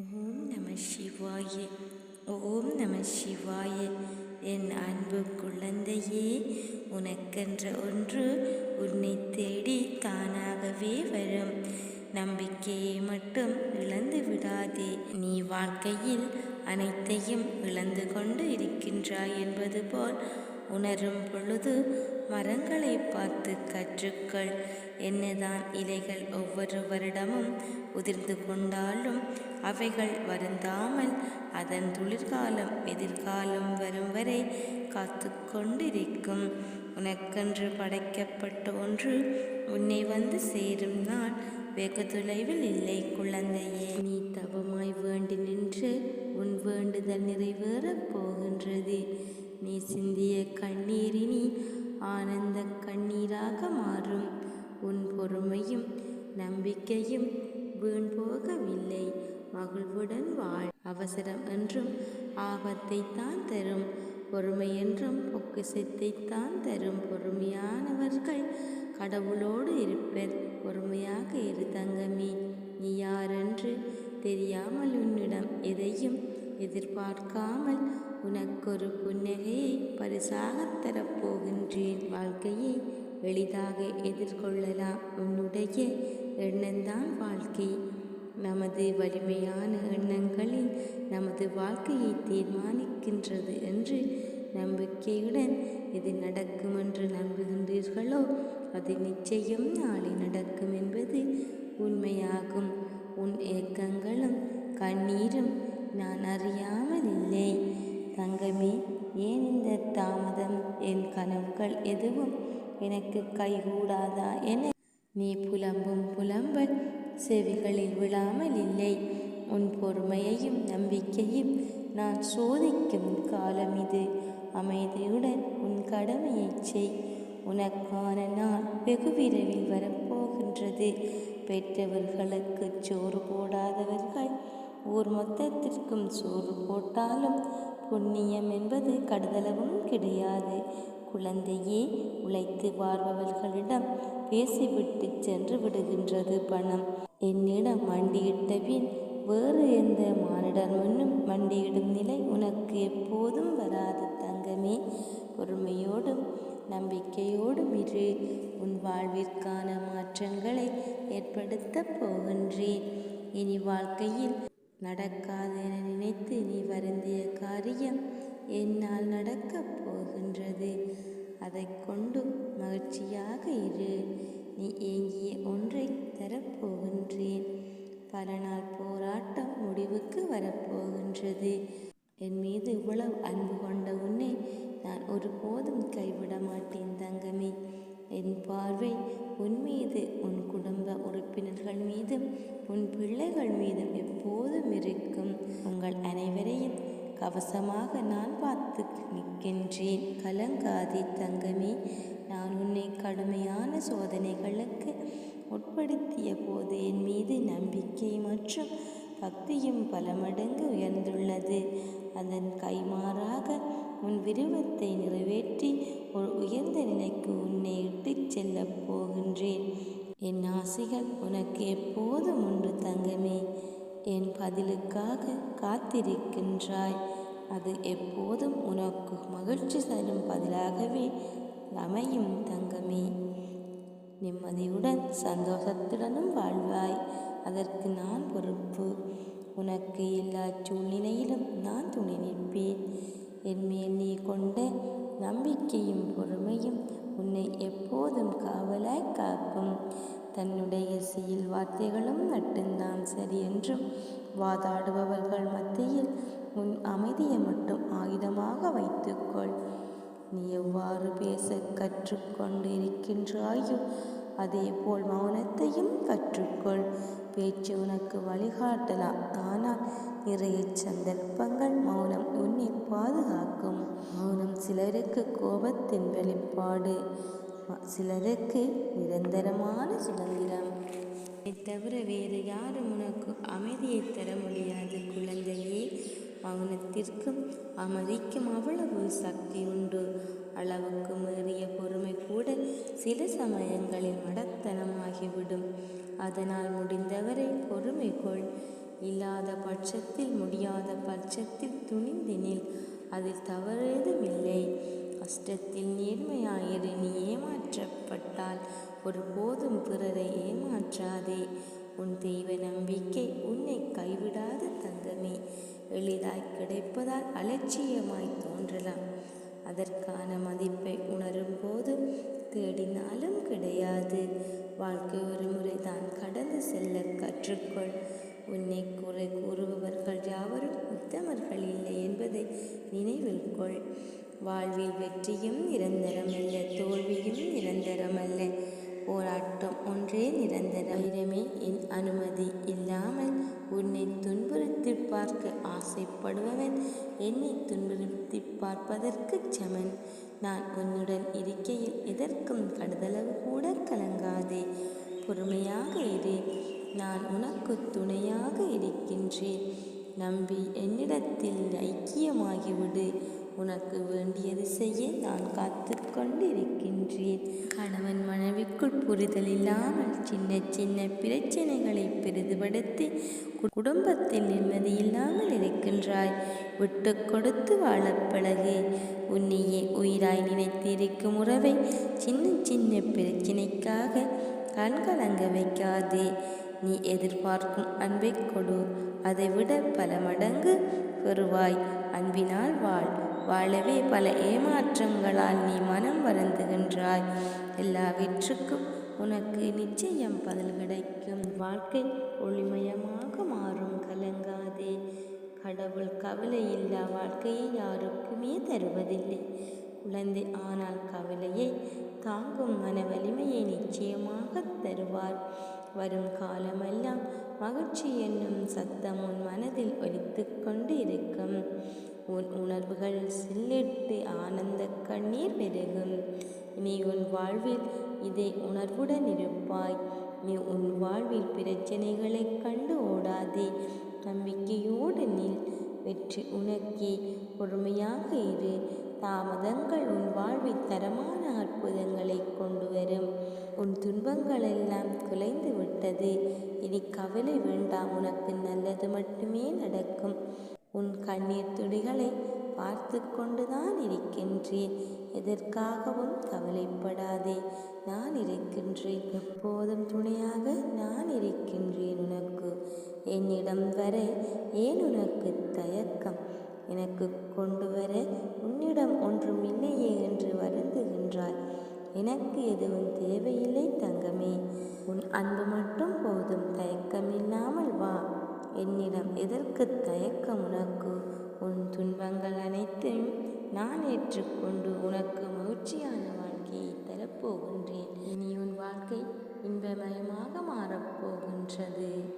ஓம் நம சிவாய ஓம் நம சிவாய என் அன்பு குழந்தையே உனக்கென்ற ஒன்று உன்னை தேடி தானாகவே வரும். நம்பிக்கையை மட்டும் இழந்து விடாதே. நீ வாழ்க்கையில் அனைத்தையும் இழந்து கொண்டு இருக்கின்றாய் என்பது போல் உணரும் பொழுது மரங்களை பார்த்து கற்றுக்கள். என்னதான் இலைகள் ஒவ்வொரு வருடமும் உதிர்ந்து கொண்டாலும் அவைகள் வருந்தாமல் அதன் துளிர்காலம் எதிர்காலம் வரும் வரை காத்து கொண்டிருக்கும் உனக்கென்று படைக்கப்பட்ட ஒன்று உன்னை வந்து சேரும் நாள். வெகு தொலைவில் இல்லை குழந்தையே நீ தவமாய் வேண்டி நின்று உன் வேண்டுதல் நிறைவேறப் போகின்றது. நீ சிந்திய கண்ணீரினி ஆனந்த கண்ணீராக மாறும். உன் பொறுமையும் நம்பிக்கையும் வீண் போகவில்லை. மகிழ்வுடன் வாழ். அவசரம் என்றும் ஆபத்தை தான் தரும். பொறுமை என்றும் பொக்கிசத்தை தான் தரும். பொறுமையானவர்கள் கடவுளோடு இருப்பர். பொறுமையாக இரு தங்கமே. நீ யாரென்று தெரியாமல் உன்னிடம் எதையும் எதிர்பார்க்காமல் உனக்கொரு புன்னகையை பரிசாகத் தரப்போகின்றேன் வாழ்க்கையை எளிதாக எதிர்கொள்ளலாம். உன்னுடைய எண்ணந்தான் வாழ்க்கை. நமது வலிமையான எண்ணங்களில் நமது வாழ்க்கையை தீர்மானிக்கின்றது என்று நம்பிக்கையுடன் இது நடக்கும் என்று நம்புகின்றீர்களோ? அது நிச்சயம் நாளை நடக்கும் என்பது உண்மையாகும். உன் ஏக்கங்களும் கண்ணீரும் நான் அறியாமல் இல்லை. தங்கமே ஏன் இந்த தாமதம்? என் கனவுகள் எதுவும் எனக்கு கைகூடாதா? என நீ புலம்பும் புலம்பல் செவிகளில் விழாமல் இல்லை. உன் பொறுமையையும் நம்பிக்கையும் நான் சோதிக்கும் காலம் இது. அமைதியுடன் உன் கடமையை செய். உனக்கான நாள் வெகு விரைவில் வரப்போகின்றது. பெற்றவர்களுக்கு சோறு போடாதவர்கள் ஊர் மொத்தத்திற்கும் சோறு போட்டாலும் புண்ணியம் என்பது கடுதளவும் கிடையாது. குழந்தையே உழைத்து வாழ்பவர்களிடம் பேசிவிட்டு சென்று விடுகின்றது பணம். என்னிடம் மண்டியிட்ட பின் வேறு எந்த மானிடர் முன்னும் மண்டியிடும் நிலை உனக்கு எப்போதும் வராது தங்கமே. பொறுமையோடும் நம்பிக்கையோடும் இரு. உன் வாழ்விற்கான மாற்றங்களை ஏற்படுத்தப் போகின்றேன். இனி வாழ்க்கையில் நடக்காது என நினைத்து நீ வருந்திய காரியம் என்னால் நடக்கப் போகின்றது. அதை கொண்டு மகிழ்ச்சியாக இரு. நீ ஏங்கிய ஒன்றை தரப்போகின்றேன். பல நாள் போராட்டம் முடிவுக்கு வரப்போகின்றது. என் மீது இவ்வளவு அன்பு கொண்ட உன்னை நான் ஒருபோதும் கைவிட மாட்டேன் தங்கமே. என் பார்வை உன் மீது உன் குடும்ப உறுப்பினர்கள் மீதும் உன் பிள்ளைகள் மீதும் எப்போதும் இருக்கும். உங்கள் அனைவரையும் கவசமாக நான் பார்த்து நிற்கின்றேன். கலங்காதி தங்கமே நான் உன்னை கடுமையான சோதனைகளுக்கு உட்படுத்திய போது என் மீது நம்பிக்கை மற்றும் பக்தியும் பல மடங்கு உயர்ந்துள்ளது. அதன் கைமாறாக உன் விருப்பத்தை நிறைவேற்றி ஒரு உயர்ந்த நிலைக்கு உன்னை இட்டுச் செல்லப் போகின்றேன். என் ஆசைகள் உனக்கு எப்போதும் உண்டு தங்கமே. என் பதிலுக்காக காத்திருக்கின்றாய். அது எப்போதும் உனக்கு மகிழ்ச்சி தரும் பதிலாகவே அமையும் தங்கமே. நிம்மதியுடன் சந்தோஷத்துடனும் வாழ்வாய். அதற்கு நான் பொறுப்பு. உனக்கு எல்லா சூழ்நிலையிலும் நான் துணை நிற்பேன். என்மேல் நீ கொண்ட நம்பிக்கையும் பொறுமையும் உன்னை எப்போதும் காவலாய் காக்கும். தன்னுடைய சீல் வார்த்தைகளும் மட்டும்தான் சரி என்றும் வாதாடுபவர்கள் மத்தியில் உன் அமைதியை மட்டும் ஆயுதமாக வைத்துக்கொள். நீ எவ்வாறு பேச கற்றுக்கொண்டு இருக்கின்றாயோ அதே போல் மௌனத்தையும் கற்றுக்கொள். பேச்சு உனக்கு வழிகாட்டலாம் ஆனால் நிறைய சந்தர்ப்பங்கள் மௌனம் உன்னை பாதுகாக்கும். மௌனம் சிலருக்கு கோபத்தின் வெளிப்பாடு. சிலருக்கு நிரந்தரமான சுதந்திரம். தவிர வேறு யாரும் உனக்கு அமைதியை தர முடியாது. குழந்தையே மௌனத்திற்கும் அமைதிக்கும் அவ்வளவு சக்தி உண்டு. அளவுக்கு மீறிய பொறுமை கூட சில சமயங்களில் மடத்தனமாகிவிடும். அதனால் முடிந்தவரை பொறுமை கொள். இல்லாத பட்சத்தில் முடியாத பட்சத்தில் துணிந்தினில் அதில் தவறேதும் இல்லை கஷ்டத்தில் நேர்மையாயிரு நீ ஏமாற்றப்பட்டால் ஒருபோதும் பிறரை ஏமாற்றாதே. உன் தெய்வ நம்பிக்கை உன்னை கைவிடாத தங்கமே. எளிதாய் கிடைப்பதால் அலட்சியமாய் தோன்றலாம். அதற்கான மதிப்பை உணரும் போது தேடினாலும் கிடையாது. வாழ்க்கை ஒரு முறை தான் கடந்து செல்ல கற்றுக்கொள். உன்னை குறை கூறுபவர்கள் யாவரும் உத்தமர்கள் இல்லை என்பதை நினைவில் கொள். வாழ்வில் வெற்றியும் நிரந்தரமல்ல தோல்வியும் நிரந்தரமல்ல. போராட்டம் ஒன்றே நிரந்தரம். இடமே என் அனுமதி இல்லாமல் உன்னை துன்புறுத்தி பார்க்க ஆசைப்படுபவன் என்னை துன்புறுத்தி பார்ப்பதற்கு சமன். நான் உன்னுடன் இருக்கையில் எதற்கும் கடுதளவு கூட கலங்காதே. பொறுமையாக இரு. நான் உனக்கு துணையாக இருக்கின்றேன். நம்பி என்னிடத்தில் ஐக்கியமாகிவிடு. உனக்கு வேண்டியது செய்ய நான் காத்து கொண்டிருக்கின்றேன் கணவன் மனைவிக்குள் புரிதல் இல்லாமல் சின்ன சின்ன பிரச்சனைகளை பெரிதுபடுத்தி குடும்பத்தில் நிம்மதி இல்லாமல் இருக்கின்றாய். விட்டு கொடுத்து வாழப் பழகு. உன்னையே உயிராய் நினைத்திருக்கும் உறவை சின்ன சின்ன பிரச்சனைக்காக கண்கலங்க வைக்காதே. நீ எதிர்பார்க்கும் அன்பை கொடு. அதைவிட பல மடங்கு பெறுவாய். அன்பினால் வாழ். வாழவே பல ஏமாற்றங்களால் நீ மனம் வருந்துகின்றாய். எல்லாவற்றுக்கும் உனக்கு நிச்சயம் பதில் கிடைக்கும். வாழ்க்கை ஒளிமயமாக மாறும் கலங்காதே. கடவுள் கவலை இல்லா வாழ்க்கையை யாருக்குமே தருவதில்லை. குழந்தை ஆனால் கவலையை தாங்கும் மன வலிமையை நிச்சயமாக தருவார். வரும் காலமெல்லாம் மகிழ்ச்சி என்னும் சத்தம் உன் மனதில் ஒலித்து கொண்டு இருக்கும் உன் உணர்வுகள் சில்லிட்டு ஆனந்த கண்ணீர் பெருகும். நீ உன் வாழ்வில் இதை உணர்வுடன் இருப்பாய். நீ உன் வாழ்வில் பிரச்சனைகளை கண்டு ஓடாதே. நம்பிக்கையோடு நில். வெற்றி உனக்கே. பொறுமையாக இரு. தாமதங்கள் உன் வாழ்வில் தரமான அற்புதங்களை கொண்டு வரும். உன் துன்பங்கள் எல்லாம் குலைந்து விட்டது. இனி கவலை வேண்டாம். உனக்கு நல்லது மட்டுமே நடக்கும். உன் கண்ணீர் துளிகளை பார்த்து கொண்டுதான் இருக்கின்றேன். எதற்காகவும் கவலைப்படாதே. நான் இருக்கின்றேன். எப்போதும் துணையாக நான் இருக்கின்றேன் உனக்கு. என்னிடம் வர ஏன் உனக்கு தயக்கம்? எனக்கு கொண்டு வர உன்னிடம் ஒன்றும் இல்லையே என்று வருந்துகின்றாய் எனக்கு எதுவும் தேவையில்லை தங்கமே. உன் அன்பு மட்டும் போதும் தயக்கமில்லாமல் வா. என்னிடம் எதற்கு தயக்கம் உனக்கு? உன் துன்பங்கள் அனைத்தையும் நான் ஏற்றுக்கொண்டு உனக்கு மகிழ்ச்சியான வாழ்க்கையை தரப்போகின்றேன். இனி உன் வாழ்க்கை இன்பமயமாக மாறப்போகின்றது.